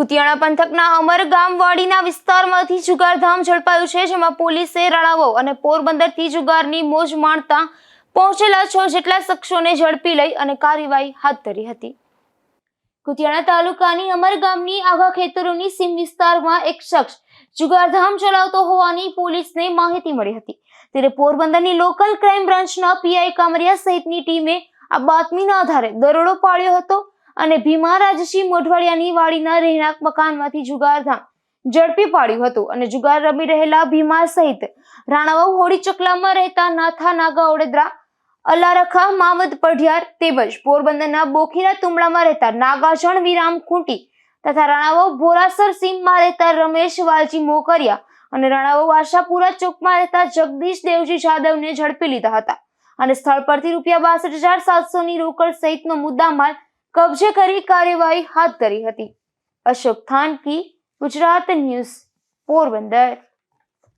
કુતિયાણા પંથકના અમર ગામવાડીના વિસ્તારમાંથી જુગારધામ ઝડપાયું છે, જેમાં પોલીસે રણાવો અને પોરબંદરથી જુગારની મોજ માણતા પહોંચેલા છ જેટલા શખ્સોને ઝડપી લઈ અને કાર્યવાહી હાથ ધરી હતી. કુતિયાણા તાલુકાની અમર ગામની આવા ખેતરોની સીમ વિસ્તારમાં એક શખ્સ જુગારધામ ચલાવતો હોવાની પોલીસને માહિતી મળી હતી. ત્યારે પોરબંદરની લોકલ ક્રાઇમ બ્રાન્ચના પીઆઈ કામરિયા સહિતની ટીમે આ બાતમીના આધારે દરોડો પાડ્યો હતો. અને ભીમા રાજસિંહ મોઢવાડિયાની વાડીના રહેણાંક મકાનમાંથી જુગારધામ ઝડપી પાડ્યું હતું અને જુગાર રમી રહેલા ભીમા સહિત રાણાવાવ હોડી ચકલામાં રહેતા નાથા નાગા ઓડેદરા, અલારખા, મામદ પઢિયાર તેમજ પોરબંદરના બોખીરા તુમડામાં રહેતા નાગાજણ, વિરામ ખૂંટી તથા રાણાવાવ ભોરાસર સીમમાં રહેતા રમેશ, વાલજી મોકરિયા અને રાણાવાવ આશાપુરા ચોકમાં રહેતા જગદીશ દેવજી જાદવને ઝડપી લીધા હતા અને સ્થળ પરથી રૂપિયા બાસઠ હજાર સાતસોની રોકડ સહિતનો મુદ્દામાલ કબજે કરી કાર્યવાહી હાથ ધરી હતી. અશોક થાનકી ગુજરાત ન્યૂઝ પોરબંદર.